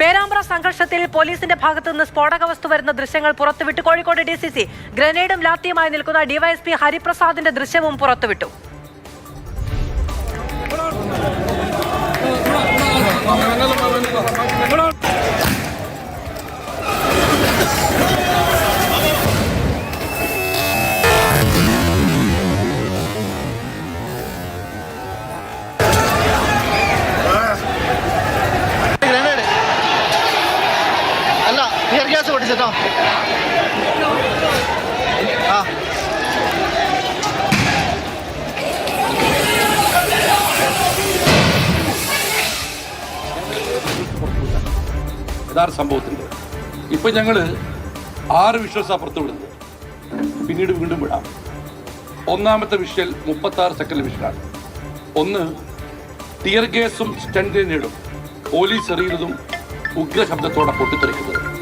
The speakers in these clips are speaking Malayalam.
പേരാമ്പ്ര സംഘർഷത്തിൽ പോലീസിന്റെ ഭാഗത്തുനിന്ന് സ്ഫോടക വസ്തു വരുന്ന ദൃശ്യങ്ങൾ പുറത്തുവിട്ടു. കോഴിക്കോട് ഡി ഗ്രനേഡും ലാത്തിയുമായി നിൽക്കുന്ന ഡിവൈഎസ്പി ഹരിപ്രസാദിന്റെ ദൃശ്യവും പുറത്തുവിട്ടു. ടിയർ ഗ്യാസ് പൊട്ടിച്ചിട്ടോ ആ. യഥാർത്ഥ സംഭവത്തിന്റെ. ഇപ്പം ഞങ്ങൾ ആറ് വിഷ്വൽസ് അപ്പുറത്ത് വിടുന്നത്. പിന്നീട് വീണ്ടും വിടാം. ഒന്നാമത്തെ വിഷ്വൽ മുപ്പത്തി ആറ് സെക്കൻഡ് വിഷ്വലാണ്. ഒന്ന് ടിയർ ഗ്യാസും സ്റ്റൺ ഗ്രനേഡും പോലീസ് എറിയുന്നതും ഉഗ്രശബ്ദത്തോടെ പൊട്ടിത്തെറിക്കുന്നത്.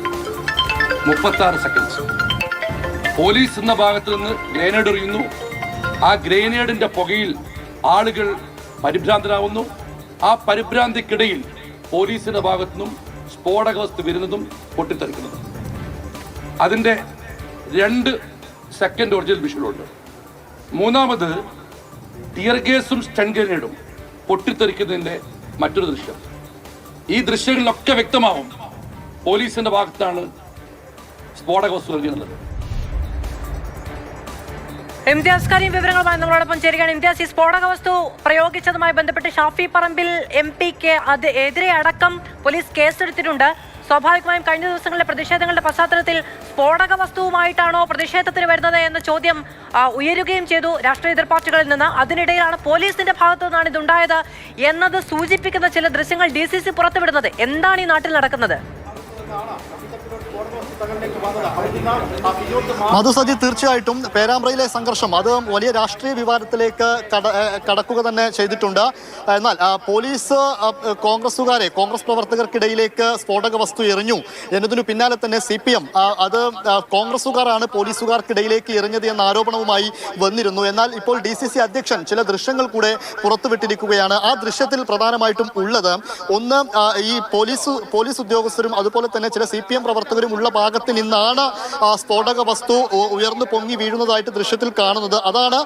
മുപ്പത്തി ആറ് സെക്കൻഡ്സ് പോലീസ് എന്ന ഭാഗത്ത് നിന്ന് ഗ്രേനേഡ് എറിയുന്നു. ആ ഗ്രനേഡിന്റെ പുകയിൽ ആളുകൾ പരിഭ്രാന്തരാകുന്നു ആ പരിഭ്രാന്തിക്കിടയിൽ പോലീസിന്റെ ഭാഗത്തുനിന്നും സ്ഫോടക വസ്തു വരുന്നതും പൊട്ടിത്തെറിക്കുന്നതും. അതിന്റെ രണ്ട് സെക്കൻഡ് ഒറിജിനൽ വിഷ്വലുണ്ട് മൂന്നാമത് ടിയർ ഗ്യാസും സ്റ്റൺ ഗ്രനേഡും പൊട്ടിത്തെറിക്കുന്നതിന്റെ മറ്റൊരു ദൃശ്യം. ഈ ദൃശ്യങ്ങളിലൊക്കെ വ്യക്തമാവും. പോലീസിന്റെ ഭാഗത്താണ് സ്ഫോടക വസ്തു കരീം വിവരങ്ങളുമായി നമ്മളോടൊപ്പം ചേരുകയാണ്. ഇംതിയാസ് ഈ സ്ഫോടക വസ്തു പ്രയോഗിച്ചതുമായി ബന്ധപ്പെട്ട് ഷാഫി പറമ്പിൽ എം പിക്ക് അത് എതിരെ അടക്കം പോലീസ് കേസെടുത്തിട്ടുണ്ട്. സ്വാഭാവികമായും കഴിഞ്ഞ ദിവസങ്ങളിലെ പ്രതിഷേധങ്ങളുടെ പശ്ചാത്തലത്തിൽ സ്ഫോടക വസ്തുവുമായിട്ടാണോ പ്രതിഷേധത്തിന് വരുന്നത് എന്ന ചോദ്യം ഉയരുകയും ചെയ്തു രാഷ്ട്രീയ എതിർ പാർട്ടികളിൽ നിന്ന്. അതിനിടയിലാണ് പോലീസിന്റെ ഭാഗത്തു നിന്നാണ് ഇതുണ്ടായത് എന്നത് സൂചിപ്പിക്കുന്ന ചില ദൃശ്യങ്ങൾ ഡി സി സി പുറത്തുവിടുന്നത്. എന്താണ് ഈ നാട്ടിൽ നടക്കുന്നത്? മധുസജി തീർച്ചയായിട്ടും പേരാമ്പ്രയിലെ സംഘർഷം. അത് വലിയ രാഷ്ട്രീയ വിവാദത്തിലേക്ക് കട കടക്കുക തന്നെ ചെയ്തിട്ടുണ്ട്. എന്നാൽ പോലീസ് കോൺഗ്രസുകാരെ കോൺഗ്രസ് പ്രവർത്തകർക്കിടയിലേക്ക് സ്ഫോടക വസ്തു എറിഞ്ഞു. എന്നതിനു പിന്നാലെ തന്നെ സി പി എം അത് കോൺഗ്രസുകാരാണ് പോലീസുകാർക്കിടയിലേക്ക് എറിഞ്ഞത് എന്ന ആരോപണവുമായി വന്നിരുന്നു. എന്നാൽ ഇപ്പോൾ ഡി സി സി അധ്യക്ഷൻ ചില ദൃശ്യങ്ങൾ കൂടെ പുറത്തുവിട്ടിരിക്കുകയാണ്. ആ ദൃശ്യത്തിൽ പ്രധാനമായിട്ടും ഉള്ളത് ഒന്ന് ഈ പോലീസ് പോലീസ് ഉദ്യോഗസ്ഥരും അതുപോലെ തന്നെ ചില സി പി എം പ്രവർത്തകരും ഉള്ള ഭാഗത്ത് നിന്നാണ് ആ സ്ഫോടക വസ്തു ഉയർന്നു പൊങ്ങി വീഴുന്നതായിട്ട് ദൃശ്യത്തിൽ കാണുന്നത്. അതാണ്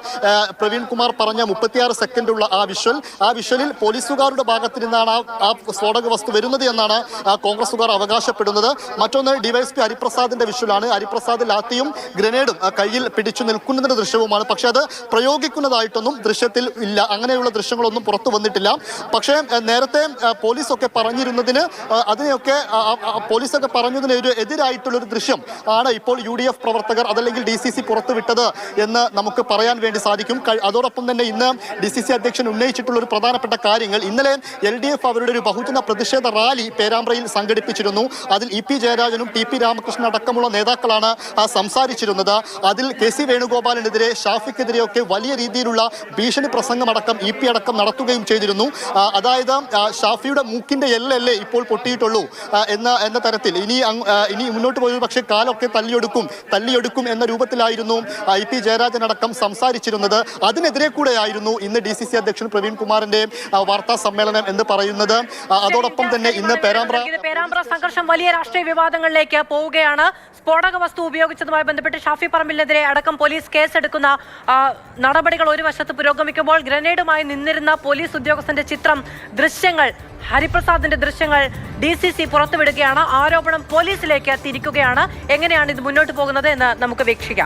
പ്രവീൺ കുമാർ പറഞ്ഞ മുപ്പത്തിയാറ് സെക്കൻഡുള്ള ആ വിഷ്വൽ. ആ വിഷ്വലിൽ പോലീസുകാരുടെ ഭാഗത്ത് നിന്നാണ് ആ- സ്ഫോടക വസ്തു വരുന്നത് എന്നാണ് കോൺഗ്രസുകാർ അവകാശപ്പെടുന്നത്. മറ്റൊന്ന് ഡിവൈഎസ്പി ഹരിപ്രസാദിന്റെ വിഷ്വലാണ്. ഹരിപ്രസാദ് ലാത്തിയും ഗ്രനേഡും കയ്യിൽ പിടിച്ചു നിൽക്കുന്നതിന്റെ ദൃശ്യവുമാണ്. പക്ഷെ അത് പ്രയോഗിക്കുന്നതായിട്ടൊന്നും ദൃശ്യത്തിൽ ഇല്ല. അങ്ങനെയുള്ള ദൃശ്യങ്ങളൊന്നും പുറത്തു വന്നിട്ടില്ല. പക്ഷേ നേരത്തെ പോലീസൊക്കെ പറഞ്ഞിരുന്നതിന് അതിനെയൊക്കെ പോലീസൊക്കെ പറഞ്ഞതിന് ഒരു എതിരായിട്ടുള്ള ഒരു ദൃശ്യം ആണ് ഇപ്പോൾ യു ഡി എഫ് പ്രവർത്തകർ അതല്ലെങ്കിൽ ഡി സി സി പുറത്തുവിട്ടത് എന്ന് നമുക്ക് പറയാൻ വേണ്ടി സാധിക്കും. അതോടൊപ്പം തന്നെ ഇന്ന് ഡി സി സി അധ്യക്ഷൻ ഉന്നയിച്ചിട്ടുള്ള ഒരു പ്രധാനപ്പെട്ട കാര്യങ്ങൾ. ഇന്നലെ എൽ ഡി എഫ് അവരുടെ ഒരു ബഹുജന പ്രതിഷേധ റാലി പേരാമ്പ്രയിൽ സംഘടിപ്പിച്ചിരുന്നു. അതിൽ ഇ പി ജയരാജനും ടി പി രാമകൃഷ്ണൻ അടക്കമുള്ള നേതാക്കളാണ് സംസാരിച്ചിരുന്നത്. അതിൽ കെ സി വേണുഗോപാലിനെതിരെ ഷാഫിക്കെതിരെയൊക്കെ വലിയ രീതിയിലുള്ള ഭീഷണി പ്രസംഗമടക്കം ഇ പി അടക്കം നടത്തുകയും ചെയ്തിരുന്നു. അതായത് ഷാഫിയുടെ മൂക്കിന്റെ എല്ലല്ലേ ഇപ്പോൾ പൊട്ടിയിട്ടുള്ളൂ എന്ന എന്ന തരത്തിൽ. ഇനി ഇനി മുന്നോട്ട് പോയി പക്ഷേ കാലൊക്കെ തല്ലിയെടുക്കും തല്ലിയെടുക്കും എന്ന രൂപത്തിലായിരുന്നു ഐ പി ജയരാജൻ അടക്കം സംസാരിച്ചിരുന്നത്. അതിനെതിരെ കൂടെയായിരുന്നു ഇന്ന് ഡി സി സി അധ്യക്ഷൻ പ്രവീൺ കുമാറിന്റെ വാർത്താ സമ്മേളനം എന്ന് പറയുന്നത്. അതോടൊപ്പം തന്നെ ഇന്ന് പേരാമ്പ്ര പേരാമ്പ്ര സംഘർഷം വലിയ രാഷ്ട്രീയ വിവാദങ്ങളിലേക്ക് പോവുകയാണ്. സ്ഫോടക വസ്തു ഉപയോഗിച്ചതുമായി ബന്ധപ്പെട്ട് ഷാഫി പറമ്പിലിനെതിരെ അടക്കം പോലീസ് കേസെടുക്കുന്ന നടപടികൾ ഒരു വശത്ത് പുരോഗമിക്കുമ്പോൾ ഗ്രനേഡുമായി നിന്നിരുന്ന പോലീസ് ഉദ്യോഗസ്ഥന്റെ ചിത്രം ദൃശ്യങ്ങൾ ഹരിപ്രസാദിന്റെ ദൃശ്യങ്ങൾ ഡി സി സി പുറത്തുവിടുകയാണ്. ആരോപണം പോലീസിലേക്ക് തിരിക്കുകയാണ്. എങ്ങനെയാണ് ഇത് മുന്നോട്ട് പോകുന്നത് എന്ന് നമുക്ക് വീക്ഷിക്കാം.